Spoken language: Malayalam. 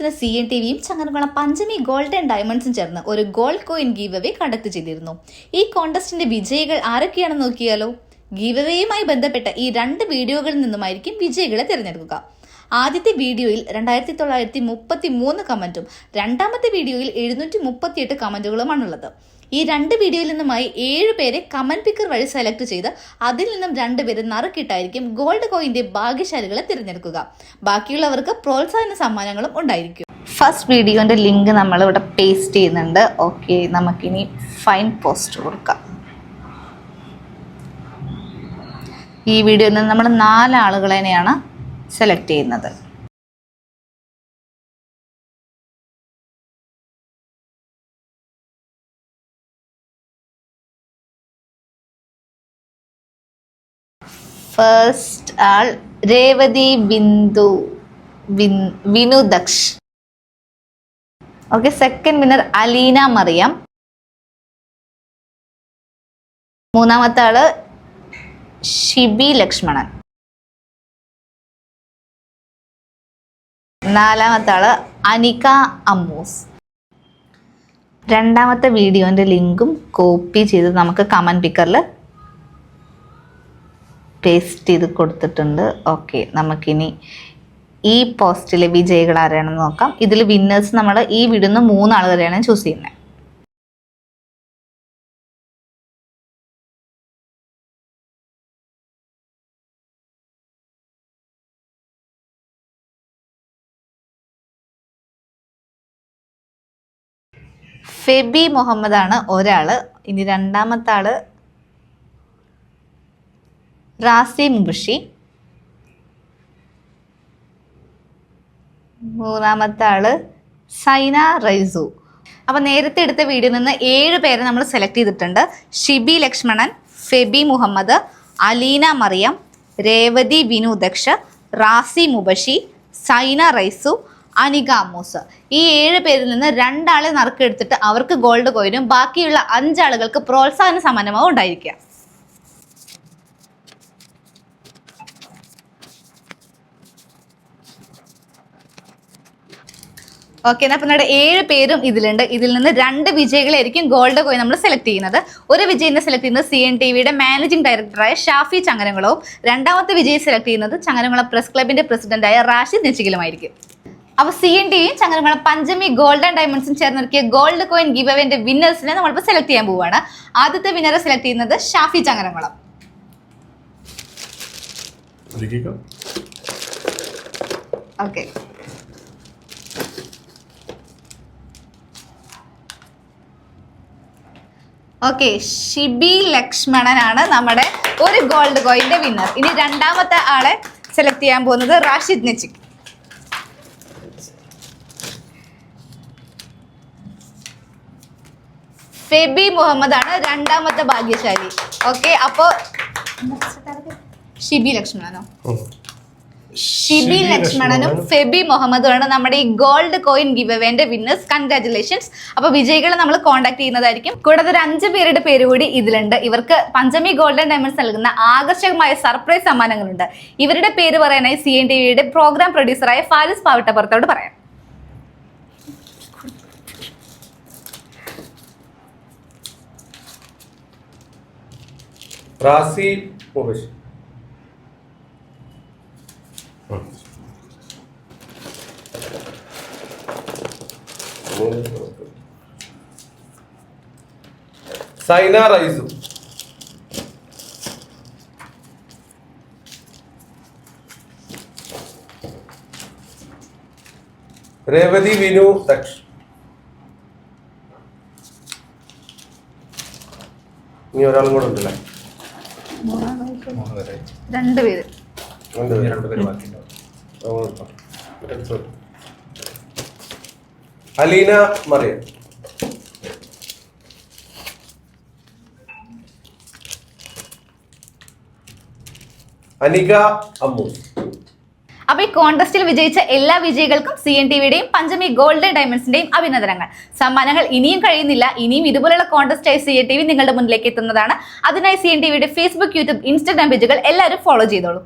ഉദാഹരണത്തിന് സി എൻ ടി വിയും ചങ്ങനകുളം പഞ്ചമി ഗോൾഡൻ ഡയമണ്ട്സും ചേർന്ന് ഒരു gold coin give away conduct ചെയ്തിരുന്നു. ഈ കോണ്ടസ്റ്റിന്റെ വിജയികൾ ആരൊക്കെയാണെന്ന് നോക്കിയാലോ? ഗീവ് അവേയുമായി ബന്ധപ്പെട്ട ഈ രണ്ട് വീഡിയോകളിൽ നിന്നുമായിരിക്കും വിജയികളെ തിരഞ്ഞെടുക്കുക. ആദ്യത്തെ വീഡിയോയിൽ രണ്ടായിരത്തി തൊള്ളായിരത്തി മുപ്പത്തി മൂന്ന് കമന്റും രണ്ടാമത്തെ വീഡിയോയിൽ എഴുന്നൂറ്റി മുപ്പത്തിയെട്ട് കമന്റുകളുമാണുള്ളത്. ഈ രണ്ട് വീഡിയോയിൽ നിന്നുമായി ഏഴ് പേരെ കമന്റ് പിക്കർ വഴി സെലക്ട് ചെയ്ത് അതിൽ നിന്നും രണ്ടുപേരെ നറുക്കിട്ടായിരിക്കും ഗോൾഡ് കോയിന്റെ ഭാഗ്യശാലികളെ തിരഞ്ഞെടുക്കുക. ബാക്കിയുള്ളവർക്ക് പ്രോത്സാഹന സമ്മാനങ്ങളും ഉണ്ടായിരിക്കും. ഫസ്റ്റ് വീഡിയോന്റെ ലിങ്ക് നമ്മൾ ഇവിടെ പേസ്റ്റ് ചെയ്യുന്നുണ്ട്. ഓക്കെ നമുക്കിനി ഫൈൻ പോസ്റ്റ് കൊടുക്കാം. ഈ വീഡിയോയിൽ നിന്ന് നമ്മൾ നാല് ആളുകളെയാണ് സെലക്ട് ചെയ്യുന്നത്. ഫസ്റ്റ് ആൾ Revathi Bindu Vinu Daksh. Okay second winner Aleena Mariyam. മൂന്നാമത്തെ ആൾ ഷിബി ലക്ഷ്മണൻ. നാലാമത്തെ ആൾ അനിക അമ്മൂസ്. രണ്ടാമത്തെ വീഡിയോന്റെ ലിങ്കും കോപ്പി ചെയ്ത് നമുക്ക് കമന്റ് പിക്കറിൽ പേസ്റ്റ് ചെയ്ത് കൊടുത്തിട്ടുണ്ട്. ഓക്കെ നമുക്കിനി ഈ പോസ്റ്റിലെ വിജയികൾ ആരാണെന്ന് നോക്കാം. ഇതിൽ വിന്നേഴ്സ് നമ്മൾ ഈ വിടുന്ന വരെയാണ് ചൂസ് ചെയ്യുന്നത് ഫെബി മുഹമ്മദ് ആണ് ഒരാൾ. ഇനി രണ്ടാമത്തെ ആൾ റാസി മുബഷി. മൂന്നാമത്തെ ആൾ സൈന റൈസു. അപ്പൊ നേരത്തെ എടുത്ത വീഡിയോ നിന്ന് ഏഴ് പേരെ നമ്മൾ സെലക്ട് ചെയ്തിട്ടുണ്ട്. ഷിബി ലക്ഷ്മണൻ ഫെബി മുഹമ്മദ് അലീന മറിയം രേവതി വിനു ദക്ഷ റാസി മുബഷി സൈന റൈസു അനിക അമ്മൂസ് ഈ ഏഴ് പേരിൽ നിന്ന് രണ്ടാളെ നറുക്കെടുത്തിട്ട് അവർക്ക് ഗോൾഡ് കോയിനും ബാക്കിയുള്ള അഞ്ചാളുകൾക്ക് പ്രോത്സാഹന സമ്മാനമാവും ഉണ്ടായിരിക്കുക. ഓക്കെ എന്നാൽ നമ്മുടെ ഏഴ് പേരും ഇതിലുണ്ട്. ഇതിൽ നിന്ന് രണ്ട് വിജയികളായിരിക്കും ഗോൾഡ് കോയിൻ നമ്മൾ സെലക്ട് ചെയ്യുന്നത്. ഒരു വിജയിനെ സെലക്ട് ചെയ്യുന്നത് സി എൻ ടി വിയുടെ മാനേജിംഗ് ഡയറക്ടറായ ഷാഫി ചങ്ങരംകുളവും രണ്ടാമത്തെ വിജയി സെലക്ട് ചെയ്യുന്നത് ചങ്ങനങ്ങള പ്രസ് ക്ലബിന്റെ പ്രസിഡന്റായ റാഷിദ് നെച്ചിക്കലുമായിരിക്കും അപ്പൊ സി എൻ ടിയും ചങ്ങരംകുളം പഞ്ചമി ഗോൾഡൻ ഡയമണ്ട്സും ചേർന്നിറക്കിയ ഗോൾഡ് കോയിൻ ഗിവ് അവന്റെ വിന്നേഴ്സിനെ നമ്മളിപ്പോൾ സെലക്ട് ചെയ്യാൻ പോവുകയാണ് ആദ്യത്തെ വിന്നറെ സെലക്ട് ചെയ്യുന്നത് ഷാഫി ചങ്ങരംകുളം ഓക്കെ ഓക്കെ ഷിബി ലക്ഷ്മണനാണ് നമ്മുടെ ഒരു ഗോൾഡ് കോയിന്റെ വിന്നർ ഇനി രണ്ടാമത്തെ ആളെ സെലക്ട് ചെയ്യാൻ പോകുന്നത് റാഷിദ് നെച്ചിക്. ഫെബി മുഹമ്മദ് ആണ് രണ്ടാമത്തെ ഭാഗ്യശാലി. ഓക്കെ അപ്പോ ഷിബി ലക്ഷ്മണനോ? ഷിബി ലക്ഷ്മണനും ഫെബി മുഹമ്മദുമാണ് നമ്മുടെ ഈ ഗോൾഡ് കോയിൻ ഗിവ് അവേന്റെ വിന്നേഴ്സ്. കൺഗ്രാറ്റുലേഷൻസ് അപ്പൊ വിജയികളെ നമ്മൾ കോൺടാക്ട് ചെയ്യുന്നതായിരിക്കും. കൂടാതെ ഒരു അഞ്ച് പേരുടെ പേര് കൂടി ഇതിലുണ്ട്. ഇവർക്ക് പഞ്ചമി ഗോൾഡൻ ഡയമണ്ട്സ് നൽകുന്ന ആകർഷകമായ സർപ്രൈസ് സമ്മാനങ്ങളുണ്ട്. ഇവരുടെ പേര് പറയാനായി സി എൻ ടി വിയുടെ പ്രോഗ്രാം പ്രൊഡ്യൂസറായ ഫാരിസ് പാവട്ടപ്പുറത്തോട് പറയാം. റാസി മുബഷ് സൈന റൈസു. രേവതി വിനു ദക്ഷ്. ഇനി ഒരാളും കൂടെ ഉണ്ടല്ലേ? രണ്ടുപേര്. അലീന മറിയ. അനിക അമ്മു. അപ്പൊ ഈ കോൺടെസ്റ്റിൽ വിജയിച്ച എല്ലാ വിജയികൾക്കും സി എൻ ടിവിയുടെയും പഞ്ചമി ഗോൾഡൻ ഡയമണ്ട്സിന്റെയും അഭിനന്ദനങ്ങൾ. സമ്മാനങ്ങൾ ഇനിയും കഴിയുന്നില്ല. ഇനിയും ഇതുപോലുള്ള കോൺടെസ്റ്റായി സി എൻ ടി വി നിങ്ങളുടെ മുന്നിലേക്ക് എത്തുന്നതാണ്. അതിനായി സി എൻ ടിവിയുടെ ഫേസ്ബുക്ക് യൂട്യൂബ് ഇൻസ്റ്റാഗ്രാം പേജുകൾ എല്ലാവരും ഫോളോ ചെയ്തോളൂ.